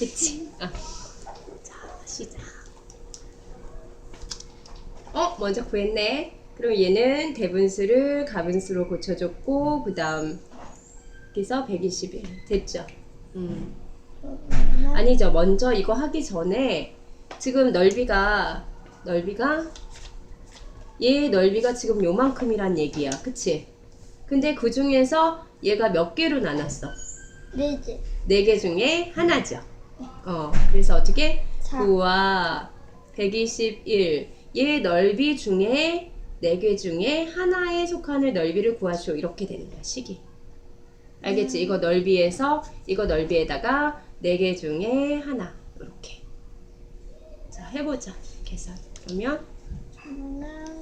그치? 아. 자, 시작. 어, 먼저 구했네. 그럼 얘는 대분수를 가분수로 고쳐줬고, 그 다음, 여기서 121. 됐죠? 음. 아니죠. 먼저 이거 하기 전에, 지금 넓이가, 넓이가, 얘 넓이가 지금 요만큼이란 얘기야. 그치? 근데 그 중에서 얘가 몇 개로 나눴어? 네 개 네 개 중에 하나죠. 어, 그래서 어떻게? 자. 9와 121. 얘 넓이 중에 네개 중에 하나에 속하는 넓이를 구하시오. 이렇게 되는 거야, 식이. 알겠지? 이거 넓이에서 이거 넓이에다가 네개 중에 하나. 이렇게. 자, 해보자. 계산. 그러면 저는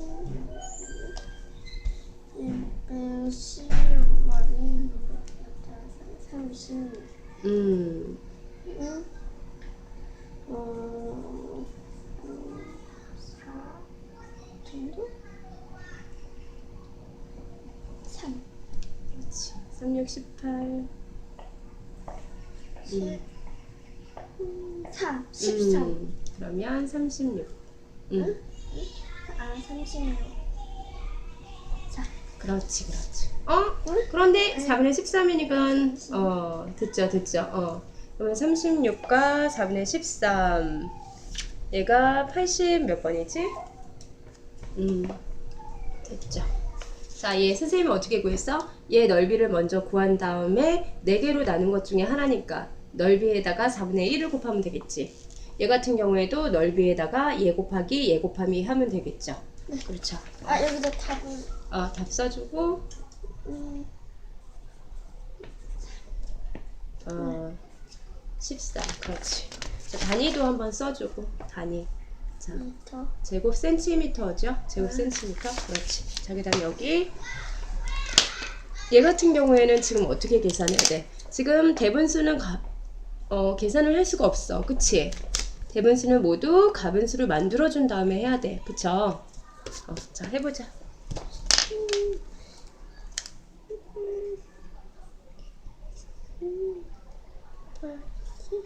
음, 4 정도? 3 그렇지. 36, 18. 10 음, 3 13 음, 그러면 36. 음. 아 36. 자, 그렇지, 그렇지. 어? 그런데 4분의 13이니까, 어, 듣죠, 듣죠. 어. 그러면 36과 4분의 13. 얘가 80 몇 번이지? 음, 됐죠. 자, 얘 선생님이 어떻게 구했어? 얘 넓이를 먼저 구한 다음에 4개로 나눈 것 중에 하나니까 넓이에다가 4분의 1을 곱하면 되겠지. 얘 같은 경우에도 넓이에다가 얘 곱하기 얘 곱하기 하면 되겠죠. 그렇죠. 아 여기다 답을 어, 답 써주고 음, 어, 14 그렇지. 자, 단위도 한번 써주고 단위. 자 미터. 제곱 센티미터죠? 제곱 센티미터? 그렇지. 자 그 다음 여기. 얘 같은 경우에는 지금 어떻게 계산해야 돼? 지금 대분수는 가, 어, 계산을 할 수가 없어. 그치? 대분수는 모두 가분수를 만들어 준 다음에 해야 돼. 그쵸? 어, 자 해보자 嗯，